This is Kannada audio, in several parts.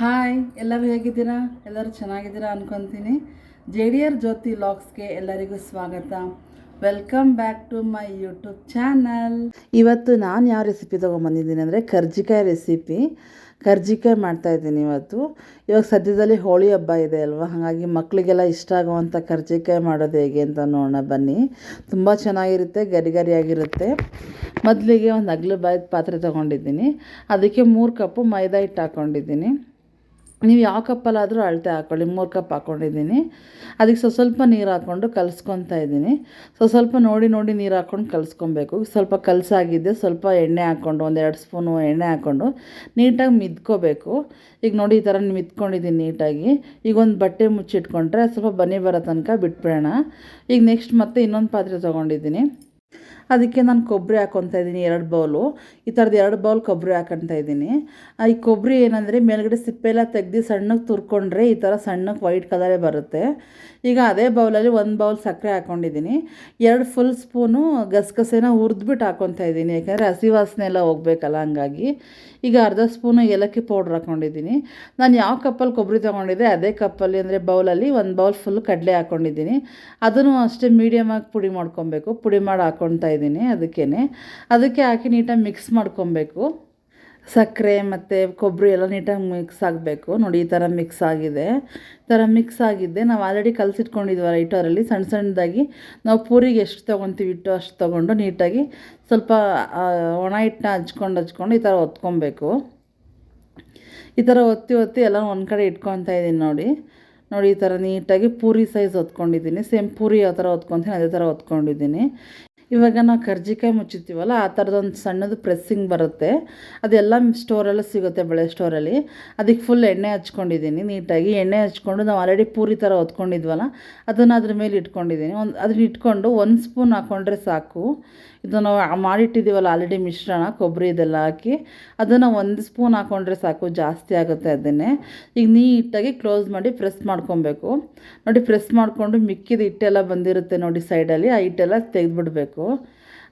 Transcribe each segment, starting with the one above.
ಹಾಯ್ ಎಲ್ಲರೂ ಹೇಗಿದ್ದೀರಾ? ಎಲ್ಲರೂ ಚೆನ್ನಾಗಿದ್ದೀರಾ ಅನ್ಕೊತೀನಿ. ಜೆ ಡಿ ಆರ್ ಜ್ಯೋತಿ ಲಾಕ್ಸ್ಗೆ ಎಲ್ಲರಿಗೂ ಸ್ವಾಗತ. Welcome back to my YouTube channel ಇವತ್ತು ನಾನು ಯಾವ ರೆಸಿಪಿ ತೊಗೊಂಬಂದಿದ್ದೀನಿ ಅಂದರೆ ಕರ್ಜಿಕಾಯಿ ರೆಸಿಪಿ ಕರ್ಜಿಕಾಯಿ ಮಾಡ್ತಾಯಿದ್ದೀನಿ ಇವತ್ತು. ಇವಾಗ ಸದ್ಯದಲ್ಲಿ ಹೋಳಿ ಹಬ್ಬ ಇದೆ ಅಲ್ವಾ? ಹಾಗಾಗಿ ಮಕ್ಕಳಿಗೆಲ್ಲ ಇಷ್ಟ ಆಗುವಂಥ ಕರ್ಜಿಕಾಯಿ ಮಾಡೋದು ಹೇಗೆ ಅಂತ ನೋಡೋಣ, ಬನ್ನಿ. ತುಂಬ ಚೆನ್ನಾಗಿರುತ್ತೆ ಗರಿ ಗರಿಯಾಗಿರುತ್ತೆ ಮೊದಲಿಗೆ ಒಂದು ಅಗ್ಲು ಬಾಯ್ದು ಪಾತ್ರೆ ತೊಗೊಂಡಿದ್ದೀನಿ. ಅದಕ್ಕೆ ಮೂರು ಕಪ್ಪು ಮೈದಾ ಹಿಟ್ಟು ಹಾಕ್ಕೊಂಡಿದ್ದೀನಿ ನೀವು ಯಾವ ಕಪ್ಪಲ್ಲಾದರೂ ಅಳತೆ ಹಾಕ್ಕೊಳ್ಳಿ ಮೂರು ಕಪ್ ಹಾಕ್ಕೊಂಡಿದ್ದೀನಿ ಅದಕ್ಕೆ ಸ್ವಲ್ಪ ಸ್ವಲ್ಪ ನೀರು ಹಾಕ್ಕೊಂಡು ಕಲಿಸ್ಕೊತಾ ಇದ್ದೀನಿ. ಸೊ ಸ್ವಲ್ಪ ನೋಡಿ ನೋಡಿ ನೀರು ಹಾಕ್ಕೊಂಡು ಕಲಸ್ಕೊಬೇಕು. ಸ್ವಲ್ಪ ಕಲಸಾಗಿದ್ದೆ, ಸ್ವಲ್ಪ ಎಣ್ಣೆ ಹಾಕ್ಕೊಂಡು ಒಂದೆರಡು ಸ್ಪೂನು ಎಣ್ಣೆ ಹಾಕ್ಕೊಂಡು ನೀಟಾಗಿ ಮಿದ್ಕೋಬೇಕು. ಈಗ ನೋಡಿ ಈ ಥರ ಮಿದ್ಕೊಂಡಿದ್ದೀನಿ ನೀಟಾಗಿ. ಈಗ ಒಂದು ಬಟ್ಟೆ ಮುಚ್ಚಿಟ್ಕೊಂಡ್ರೆ ಸ್ವಲ್ಪ ಬನ್ನಿ ಬರೋ ತನಕ ಬಿಟ್ಬಿಡೋಣ. ಈಗ ನೆಕ್ಸ್ಟ್ ಮತ್ತೆ ಇನ್ನೊಂದು ಪಾತ್ರೆ ತೊಗೊಂಡಿದ್ದೀನಿ. ಅದಕ್ಕೆ ನಾನು ಕೊಬ್ಬರಿ ಹಾಕ್ಕೊತಾ ಇದ್ದೀನಿ ಎರಡು ಬೌಲು. ಈ ಥರದ್ದು ಎರಡು ಬೌಲ್ ಕೊಬ್ಬರಿ ಹಾಕೊತ ಇದ್ದೀನಿ ಈ ಕೊಬ್ಬರಿ ಏನಂದರೆ ಮೇಲ್ಗಡೆ ಸಿಪ್ಪೆಲ್ಲ ತೆಗ್ದು ಸಣ್ಣಗೆ ತುರ್ಕೊಂಡ್ರೆ ಈ ಥರ ಸಣ್ಣಕ್ಕೆ ವೈಟ್ ಕಲರೇ ಬರುತ್ತೆ. ಈಗ ಅದೇ ಬೌಲಲ್ಲಿ ಒಂದು ಬೌಲ್ ಸಕ್ಕರೆ ಹಾಕ್ಕೊಂಡಿದ್ದೀನಿ ಎರಡು ಫುಲ್ ಸ್ಪೂನು ಗಸಗಸೆನ ಹುರಿದ್ಬಿಟ್ಟು ಹಾಕ್ಕೊತಾ ಇದ್ದೀನಿ ಯಾಕೆಂದರೆ ಹಸಿ ವಾಸನೆ ಎಲ್ಲ ಹೋಗ್ಬೇಕಲ್ಲ ಹಂಗಾಗಿ. ಈಗ ಅರ್ಧ ಸ್ಪೂನು ಏಲಕ್ಕಿ ಪೌಡ್ರ್ ಹಾಕ್ಕೊಂಡಿದ್ದೀನಿ ನಾನು ಯಾವ ಕಪ್ಪಲ್ಲಿ ಕೊಬ್ಬರಿ ತೊಗೊಂಡಿದ್ದೆ ಅದೇ ಕಪ್ಪಲ್ಲಿ ಅಂದರೆ ಬೌಲಲ್ಲಿ ಒಂದು ಬೌಲ್ ಫುಲ್ ಕಡಲೆ ಹಾಕ್ಕೊಂಡಿದ್ದೀನಿ ಅದನ್ನು ಅಷ್ಟೇ ಮೀಡಿಯಮಾಗಿ ಪುಡಿ ಮಾಡ್ಕೊಬೇಕು. ಪುಡಿ ಮಾಡಿ ಹಾಕ್ಕೊತಾ ಅದಕ್ಕೇ ಅದಕ್ಕೆ ಹಾಕಿ ನೀಟಾಗಿ ಮಿಕ್ಸ್ ಮಾಡ್ಕೊಬೇಕು. ಸಕ್ಕರೆ ಮತ್ತು ಕೊಬ್ಬರಿ ಎಲ್ಲ ನೀಟಾಗಿ ಮಿಕ್ಸ್ ಆಗಬೇಕು. ನೋಡಿ, ಈ ಥರ ಮಿಕ್ಸ್ ಆಗಿದೆ. ಈ ಥರ ಮಿಕ್ಸ್ ಆಗಿದೆ ನಾವು ಆಲ್ರೆಡಿ ಕಲಸಿಟ್ಕೊಂಡಿದ್ವಲ್ಲ ಅವರಲ್ಲಿ ಸಣ್ಣ ಸಣ್ಣದಾಗಿ ನಾವು ಪೂರಿಗೆ ಎಷ್ಟು ತೊಗೊತೀವಿ ಇಟ್ಟು ಅಷ್ಟು ತೊಗೊಂಡು ನೀಟಾಗಿ ಸ್ವಲ್ಪ ಒಣ ಹಿಟ್ಟನ್ನ ಹಚ್ಕೊಂಡು ಹಚ್ಕೊಂಡು ಈ ಥರ ಒತ್ಕೊಬೇಕು. ಈ ಥರ ಒತ್ತಿ ಒತ್ತಿ ಎಲ್ಲ ಒಂದು ಕಡೆ ಇಟ್ಕೊತಾ ಇದ್ದೀನಿ ನೋಡಿ. ನೋಡಿ, ಈ ಥರ ನೀಟಾಗಿ ಪೂರಿ ಸೈಜ್ ಹೊತ್ಕೊಂಡಿದ್ದೀನಿ ಸೇಮ್ ಪೂರಿ ಯಾವ ಥರ ಹೊತ್ಕೊತೀನಿ ಅದೇ ಥರ ಹೊತ್ಕೊಂಡಿದ್ದೀನಿ ಇವಾಗ ನಾವು ಕರ್ಜಿಕಾಯಿ ಮುಚ್ಚುತ್ತೀವಲ್ಲ ಆ ಥರದೊಂದು ಸಣ್ಣದು ಪ್ರೆಸ್ಸಿಂಗ್ ಬರುತ್ತೆ. ಅದೆಲ್ಲ ಸ್ಟೋರೆಲ್ಲ ಸಿಗುತ್ತೆ ಬಳೆ ಸ್ಟೋರಲ್ಲಿ ಅದಕ್ಕೆ ಫುಲ್ ಎಣ್ಣೆ ಹಚ್ಕೊಂಡಿದ್ದೀನಿ ನೀಟಾಗಿ. ಎಣ್ಣೆ ಹಚ್ಕೊಂಡು ನಾವು ಆಲ್ರೆಡಿ ಪೂರಿ ಥರ ಹೊತ್ಕೊಂಡಿದ್ವಲ್ಲ, ಅದನ್ನು ಅದ್ರ ಮೇಲೆ ಇಟ್ಕೊಂಡಿದ್ದೀನಿ ಒಂದು ಅದನ್ನ ಇಟ್ಕೊಂಡು ಒಂದು ಸ್ಪೂನ್ ಹಾಕ್ಕೊಂಡ್ರೆ ಸಾಕು. ಇದು ನಾವು ಮಾಡಿಟ್ಟಿದ್ದೀವಲ್ಲ ಆಲ್ರೆಡಿ ಮಿಶ್ರಣ ಕೊಬ್ಬರಿ ಇದೆಲ್ಲ ಹಾಕಿ, ಅದನ್ನು ಒಂದು ಸ್ಪೂನ್ ಹಾಕ್ಕೊಂಡ್ರೆ ಸಾಕು, ಜಾಸ್ತಿ ಆಗುತ್ತೆ ಅದನ್ನೇ. ಈಗ ನೀಟಾಗಿ ಕ್ಲೋಸ್ ಮಾಡಿ ಪ್ರೆಸ್ ಮಾಡ್ಕೊಬೇಕು. ನೋಡಿ ಪ್ರೆಸ್ ಮಾಡಿಕೊಂಡು ಮಿಕ್ಕಿದ ಹಿಟ್ಟೆಲ್ಲ ಬಂದಿರುತ್ತೆ ನೋಡಿ ಸೈಡಲ್ಲಿ ಆ ಹಿಟ್ಟೆಲ್ಲ ತೆಗೆದುಬಿಡ್ಬೇಕು.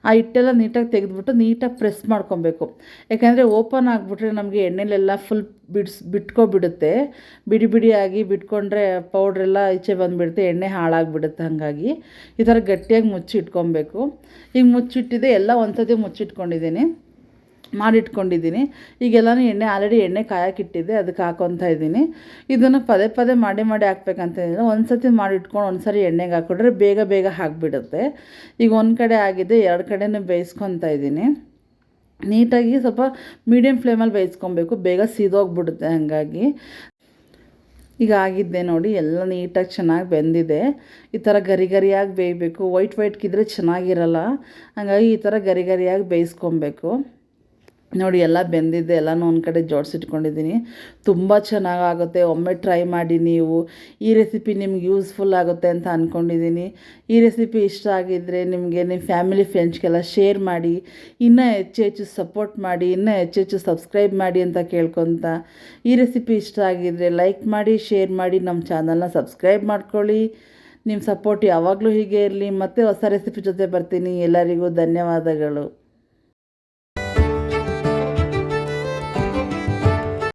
ಆ ಹಿಟ್ಟೆಲ್ಲ ನೀಟಾಗಿ ತೆಗೆದುಬಿಟ್ಟು ನೀಟಾಗಿ ಪ್ರೆಸ್ ಮಾಡ್ಕೊಬೇಕು. ಯಾಕೆಂದರೆ ಓಪನ್ ಆಗಿಬಿಟ್ರೆ ನಮಗೆ ಎಣ್ಣೆಲೆಲ್ಲ ಫುಲ್ ಬಿಡ್ಸ್, ಬಿಟ್ಕೊಬಿಡುತ್ತೆ. ಬಿಡಿ ಬಿಡಿಯಾಗಿ ಬಿಟ್ಕೊಂಡ್ರೆ ಪೌಡ್ರೆಲ್ಲ ಈಚೆ ಬಂದುಬಿಡುತ್ತೆ, ಎಣ್ಣೆ ಹಾಳಾಗಿಬಿಡುತ್ತೆ ಹಾಗಾಗಿ. ಈ ಥರ ಗಟ್ಟಿಯಾಗಿ ಮುಚ್ಚಿಟ್ಕೊಬೇಕು. ಈಗ ಮುಚ್ಚಿಟ್ಟಿದೆ, ಎಲ್ಲ ಒಂದ್ಸತಿ ಮುಚ್ಚಿಟ್ಕೊಂಡಿದ್ದೀನಿ. ಮಾಡಿಟ್ಕೊಂಡಿದ್ದೀನಿ. ಈಗೆಲ್ಲನೂ ಎಣ್ಣೆ ಆಲ್ರೆಡಿ ಎಣ್ಣೆ ಕಾಯಕ್ಕಿಟ್ಟಿದ್ದೆ ಅದಕ್ಕೆ ಹಾಕೊತ ಇದ್ದೀನಿ. ಇದನ್ನು ಪದೇ ಪದೇ ಮಾಡಿ ಮಾಡಿ ಹಾಕ್ಬೇಕಂತೇನಿಲ್ಲ ಒಂದು ಸತಿ ಮಾಡಿಟ್ಕೊಂಡು ಒಂದು ಸರಿ ಎಣ್ಣೆಗೆ ಹಾಕಿಬಿಟ್ರೆ ಬೇಗ ಬೇಗ ಹಾಕಿಬಿಡುತ್ತೆ. ಈಗ ಒಂದು ಕಡೆ ಆಗಿದೆ, ಎರಡು ಕಡೆನೂ ಬೇಯಿಸ್ಕೊತಾ ಇದ್ದೀನಿ. ನೀಟಾಗಿ ಸ್ವಲ್ಪ ಮೀಡಿಯಮ್ ಫ್ಲೇಮಲ್ಲಿ ಬೇಯಿಸ್ಕೊಬೇಕು ಬೇಗ ಸೀದೋಗ್ಬಿಡುತ್ತೆ ಹಾಗಾಗಿ. ಈಗ ಆಗಿದ್ದೆ ನೋಡಿ, ಎಲ್ಲ ನೀಟಾಗಿ ಚೆನ್ನಾಗಿ ಬೆಂದಿದೆ. ಈ ಥರ ಗರಿ ಗರಿಯಾಗಿ ಬೇಯಬೇಕು. ವೈಟ್ ವೈಟ್ಗಿದ್ರೆ ಚೆನ್ನಾಗಿರಲ್ಲ. ಹಾಗಾಗಿ ಈ ಥರ ಗರಿ ಗರಿಯಾಗಿ ಬೇಯಿಸ್ಕೊಬೇಕು ನೋಡಿ, ಎಲ್ಲ ಬೆಂದಿದ್ದೆ ಎಲ್ಲನೂ ಒಂದು ಕಡೆ ಜೋಡಿಸಿಟ್ಕೊಂಡಿದ್ದೀನಿ. ತುಂಬ ಚೆನ್ನಾಗಾಗುತ್ತೆ. ಒಮ್ಮೆ ಟ್ರೈ ಮಾಡಿ ನೀವು. ಈ ರೆಸಿಪಿ ನಿಮ್ಗೆ ಯೂಸ್ಫುಲ್ ಆಗುತ್ತೆ ಅಂತ ಅಂದ್ಕೊಂಡಿದ್ದೀನಿ ಈ ರೆಸಿಪಿ ಇಷ್ಟ ಆಗಿದ್ದರೆ ನಿಮಗೆ ನಿಮ್ಮ ಫ್ಯಾಮಿಲಿ ಫ್ರೆಂಡ್ಸ್ಗೆಲ್ಲ ಶೇರ್ ಮಾಡಿ, ಇನ್ನೂ ಹೆಚ್ಚು ಹೆಚ್ಚು ಸಪೋರ್ಟ್ ಮಾಡಿ, ಇನ್ನೂ ಹೆಚ್ಚು ಹೆಚ್ಚು ಸಬ್ಸ್ಕ್ರೈಬ್ ಮಾಡಿ ಅಂತ ಕೇಳ್ಕೊತ ಈ ರೆಸಿಪಿ ಇಷ್ಟ ಆಗಿದ್ದರೆ ಲೈಕ್ ಮಾಡಿ ಶೇರ್ ಮಾಡಿ, ನಮ್ಮ ಚಾನಲ್ನ ಸಬ್ಸ್ಕ್ರೈಬ್ ಮಾಡ್ಕೊಳ್ಳಿ. ನಿಮ್ಮ ಸಪೋರ್ಟ್ ಯಾವಾಗಲೂ ಹೀಗೆ ಇರಲಿ. ಮತ್ತೆ ಹೊಸ ರೆಸಿಪಿ ಜೊತೆ ಬರ್ತೀನಿ. ಎಲ್ಲರಿಗೂ ಧನ್ಯವಾದಗಳು.